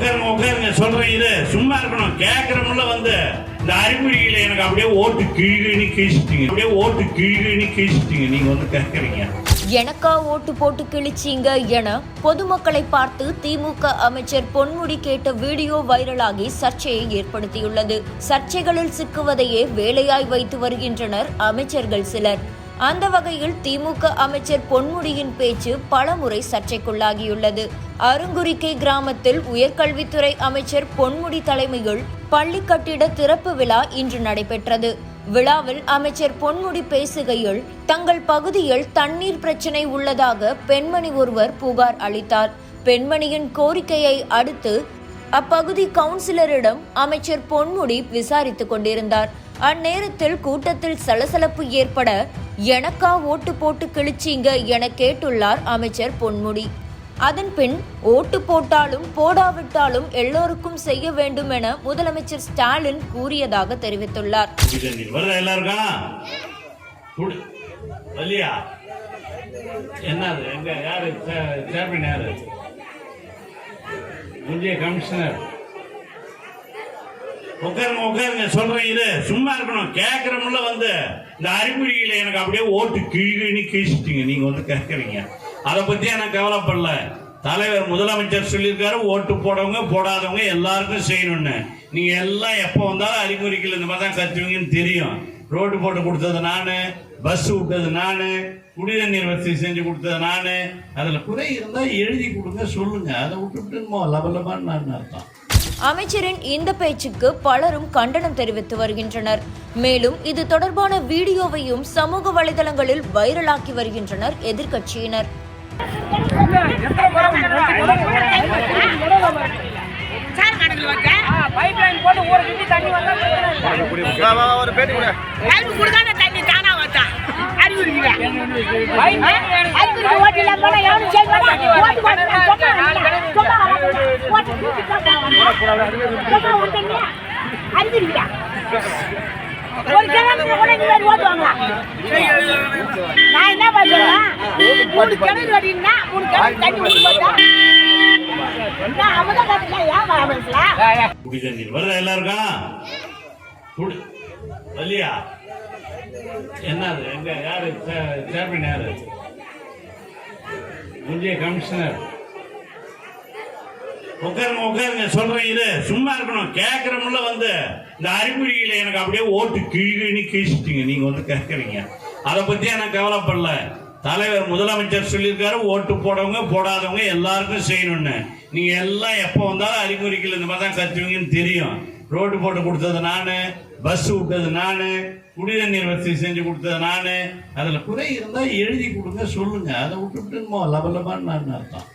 உட்காருங்க உட்காருங்க சொல்றேன் இது சும்மா இருக்கணும். கேட்கறமுள்ள வந்து இந்த அறிகுறியில எனக்கு அப்படியே ஓட்டு கிழிகிழி கீழ்ச்சிட்டீங்க. அப்படியே ஓட்டு கிழிகிழி கீழ்ச்சிட்டீங்க. நீங்க வந்து கேட்கறீங்க எனக்கா ஓட்டு போட்டு கிழிச்சிங்க என பொதுமக்களை பார்த்து திமுக அமைச்சர் பொன்முடி கேட்ட வீடியோ வைரலாகி சர்ச்சையை ஏற்படுத்தியுள்ளது. சர்ச்சைகளில் சிக்குவதையே வேலையாய் வைத்து வருகின்றனர் அமைச்சர்கள் சிலர். அந்த வகையில் திமுக அமைச்சர் பொன்முடியின் பேச்சு பலமுறை சர்ச்சைக்குள்ளாகியுள்ளது. அருங்குறிக்கை கிராமத்தில் உயர்கல்வித்துறை அமைச்சர் பொன்முடி தலைமையில் பள்ளி கட்டிட திறப்பு விழா இன்று நடைபெற்றது. விழாவில் அமைச்சர் பொன்முடி பேசுகையில் தங்கள் பகுதியில் தண்ணீர் பிரச்சனை உள்ளதாக பெண்மணி ஒருவர் புகார் அளித்தார். பெண்மணியின் கோரிக்கையை அடுத்து அப்பகுதி கவுன்சிலரிடம் அமைச்சர் பொன்முடி விசாரித்துக் கொண்டிருந்தார். அந்நேரத்தில் கூட்டத்தில் சலசலப்பு ஏற்பட எனக்கா ஓட்டு போட்டு கிழிச்சீங்க என கேட்டுள்ளார் அமைச்சர் பொன்முடி. அதன் பின் ஓட்டு போட்டாலும் போடாவிட்டாலும் எல்லோருக்கும் செய்ய வேண்டும் என முதலமைச்சர் ஸ்டாலின் கூறியதாக தெரிவித்துள்ளார். என்னது? எங்க? யாரு? சேர்மன் யாரு? கமிஷனர். உட்காருங்க உட்காருங்க சொல்றேன் இது சும்மா இருக்கணும். கேட்கறமுள்ள வந்து இந்த அறிகுறிகளை எனக்கு அப்படியே ஓட்டு கிழிகிழி கீழ்ச்சிட்டீங்க. நீங்க வந்து கேட்கறீங்க அதை பத்தி எனக்கு கவலைப்படல. தலைவர் முதலமைச்சர் சொல்லியிருக்காரு ஓட்டு போடவங்க போடாதவங்க எல்லாருக்கும் செய்யணும்னு. நீங்க எல்லாம் எப்போ வந்தாலும் அறிகுறிகள் இந்த மாதிரி தான் கத்துவீங்கன்னு தெரியும். ரோடு போட்டு கொடுத்தது நானு பஸ் விட்டது நானு குடிநீர் வசதி செஞ்சு கொடுத்தது நானு. அதில் குறை இருந்தால் எழுதி கொடுங்க சொல்லுங்க. அதை விட்டுட்டு லபலமான நான் அர்த்தம். அமைச்சரின் இந்த பேச்சுக்கு பலரும் கண்டனம் தெரிவித்து வருகின்றனர். மேலும் இது தொடர்பான வீடியோவையும் சமூக வலைதளங்களில் வைரலாக்கி வருகின்றனர் எதிர்க்கட்சியினர். சார் கணக்கில் வச்சா போட்டு நான் தூக்கி ஒரு கூட நான் என்ன பண்ணுறேன் மூணு கிணறு வெட்டினா மூணு தண்ணி ஊற்றி எல்லாருக்கும் என்னது எங்க? யாரு? சேர்மன் யாரு? முந்தைய கமிஷனர். உட்காருங்க உட்காருங்க சொல்றேன் இது. சும்மா இருக்கணும். கேட்கறமுள்ள வந்து இந்த அறிகுறிகளை எனக்கு அப்படியே ஓட்டு கிழிகிழி கீழ்ச்சிட்டீங்க. நீங்க வந்து கேட்கறீங்க அதை பத்தி எனக்கு கவலைப்படல. தலைவர் முதலமைச்சர் சொல்லியிருக்காரு ஓட்டு போடவங்க போடாதவங்க எல்லாருக்கும் செய்யணும்னு. நீங்க எல்லாம் எப்போ வந்தாலும் அறிகுறிகள் இந்த மாதிரி தான் கத்துவீங்கன்னு தெரியும். ரோடு போட்டு கொடுத்தது நானு பஸ் விட்டது நானு குடிநீர் வசதி செஞ்சு கொடுத்தது நானு. அதில் குறை இருந்தால் எழுதி கொடுங்க சொல்லுங்க. அதை விட்டுட்டு லபலமான நான் அர்த்தம்.